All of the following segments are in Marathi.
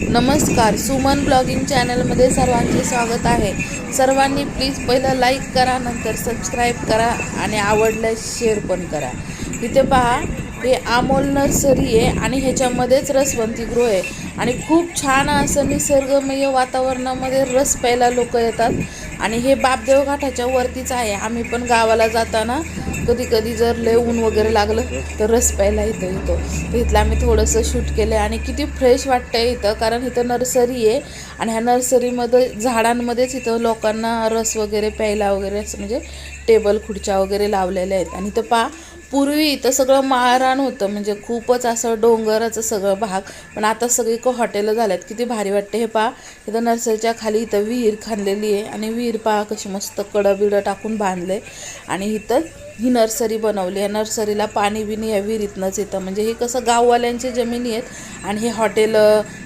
नमस्कार सुमन ब्लॉगिंग चॅनलमध्ये सर्वांचे स्वागत आहे. सर्वांनी प्लीज पहिलं लाईक करा नंतर सबस्क्राईब करा आणि आवडल्यास शेअर पण करा. इथे पहा हे आमोल नर्सरी आहे आणि ह्याच्यामध्येच रसवंतीगृह आहे. आणि खूप छान असं निसर्गमय वातावरणामध्ये रस प्यायला लोक येतात. आणि हे बापदेव घाटाच्या वरतीच आहे. आम्ही पण गावाला जाताना कधी कधी जर लय ऊन वगैरे लागलं तर रस प्यायला इथं येतो. तर इथलं आम्ही थोडंसं शूट केलं आहे आणि किती फ्रेश वाटतं इथं कारण इथं नर्सरी आहे आणि ह्या नर्सरीमध्ये झाडांमध्येच इथं लोकांना रस वगैरे प्यायला वगैरे असं म्हणजे टेबल खुर्च्या वगैरे लावलेल्या आहेत. आणि इथं पा पूर्वी इथं सगळं माळरान होतं. म्हणजे खूपच असं डोंगराचं सगळं भाग. पण आता सगळी हॉटेलं झाल्यात. किती भारी वाटते हे पहा इथं नर्सरीच्या खाली इथं विहीर खांदलेली आहे. आणि विहीर पहा कशी मस्त कडं बिडं टाकून बांधले आणि इथं ही नर्सरी बनवली आहे. नर्सरीला पाणी बिणी या विहिरीतनंच येतं. म्हणजे हे कसं गाववाल्यांची जमिनी आहेत आणि हे हॉटेल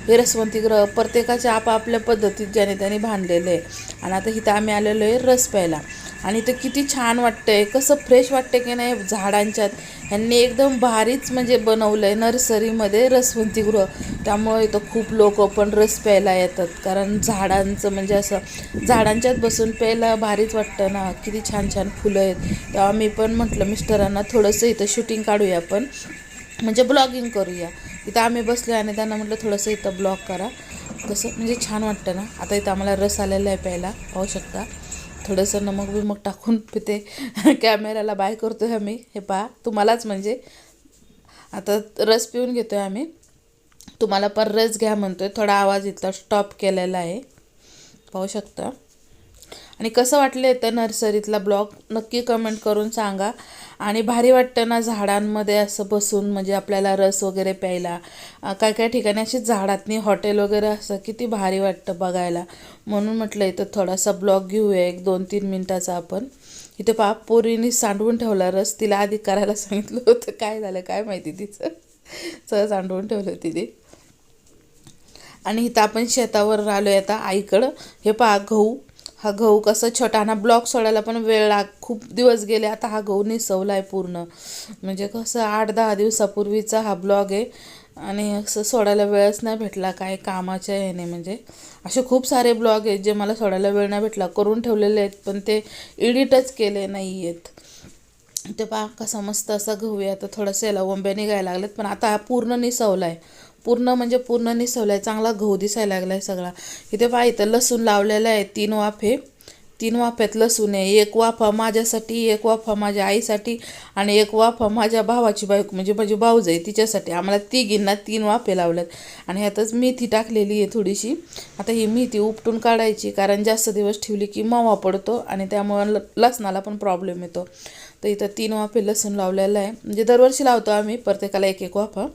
हे रसवंतीग्रह प्रत्येकाच्या आपापल्या पद्धतीत ज्याने त्याने बांधलेलं आहे. आणि आता इथं आम्ही आलेलो आहे रस प्यायला. आणि ते किती छान वाटतंय. कसं फ्रेश वाटतं की नाही झाडांच्यात. ह्यांनी एकदम भारीच म्हणजे बनवलं आहे नर्सरीमध्ये रसवंतीगृह त्यामुळे इथं खूप लोक पण रस प्यायला येतात. कारण झाडांचं म्हणजे असं झाडांच्यात बसून प्यायला भारीच वाटतं ना. किती छान छान फुलं आहेत. तेव्हा मी पण म्हटलं मिस्टरांना थोडंसं इथं शूटिंग काढूया आपण म्हणजे ब्लॉगिंग करूया. इथं आम्ही बसलो आणि त्यांना म्हटलं थोडंसं इथं ब्लॉग करा. कसं म्हणजे छान वाटतं ना. आता इथं आम्हाला रस आलेला आहे प्यायला. पाहू शकता. थोडंसं नमक बिमक टाकून पिते. कॅमेऱ्याला बाय करतो आहे आम्ही. हे पहा तुम्हालाच म्हणजे. आता रस पिऊन घेतो आहे आम्ही. तुम्हाला पण रस घ्या म्हणतो आहे थोडा आवाज इथला स्टॉप केलेला आहे. पाहू शकता. आणि कसं वाटलं येतं नर्सरीतला ब्लॉग नक्की कमेंट करून सांगा. आणि भारी वाटतं ना झाडांमध्ये असं बसून म्हणजे आपल्याला रस वगैरे प्यायला. काय काय ठिकाणी अशी झाडातनी हॉटेल वगैरे असं किती भारी वाटतं बघायला. म्हणून म्हटलं इथं थोडासा ब्लॉग घेऊया एक दोन तीन मिनटाचा आपण. इथे पाप पोरीने सांडवून ठेवला रस तिला आधी करायला सांगितलं होतं. काय झालं काय माहिती तिचं? सगळं सांडवून ठेवलं तिने. आणि इथं आपण शेतावर आलो आहे आता आईकडं. हे पहा गहू. हा गहू कसं छोटाना ब्लॉक सोडायला पण वेळ लाग खूप दिवस गेले. आता हा गहू निसवला आहे पूर्ण. म्हणजे कसं आठ दहा दिवसापूर्वीचा हा ब्लॉग आहे. आणि असं सोडायला वेळच नाही भेटला काय कामाच्या ह्याने. म्हणजे असे खूप सारे ब्लॉग आहेत जे मला सोडायला वेळ नाही भेटला. करून ठेवलेले आहेत पण ते एडिटच केले नाही आहेत ते पहा कसा मस्त असा गहू आहे. आता थोडंसं याला ओंब्या निघायला लागलेत पण आता हा पूर्ण निसवला आहे पूर्ण म्हणजे पूर्ण निसवला आहे चांगला गहू दिसायला लागला आहे सगळा. इथे पहा इथं लसूण लावलेलं आहे तीन वाफे. तीन वाफ्यात लसूण आहे. एक वाफा माझ्यासाठी एक वाफा माझ्या आईसाठी आणि एक वाफा माझ्या भावाची बायको म्हणजे माझी भाऊज आहे तिच्यासाठी. आम्हाला तिघींना तीन वाफे लावल्यात आणि ह्यातच मेथी टाकलेली आहे थोडीशी. आता ही मेथी उपटून काढायची कारण जास्त दिवस ठेवली की मावा पडतो आणि त्यामुळं ल लसणाला पण प्रॉब्लेम येतो. तर इथं तीन वाफे लसूण लावलेलं आहे. म्हणजे दरवर्षी लावतो आम्ही प्रत्येकाला एक एक वाफा.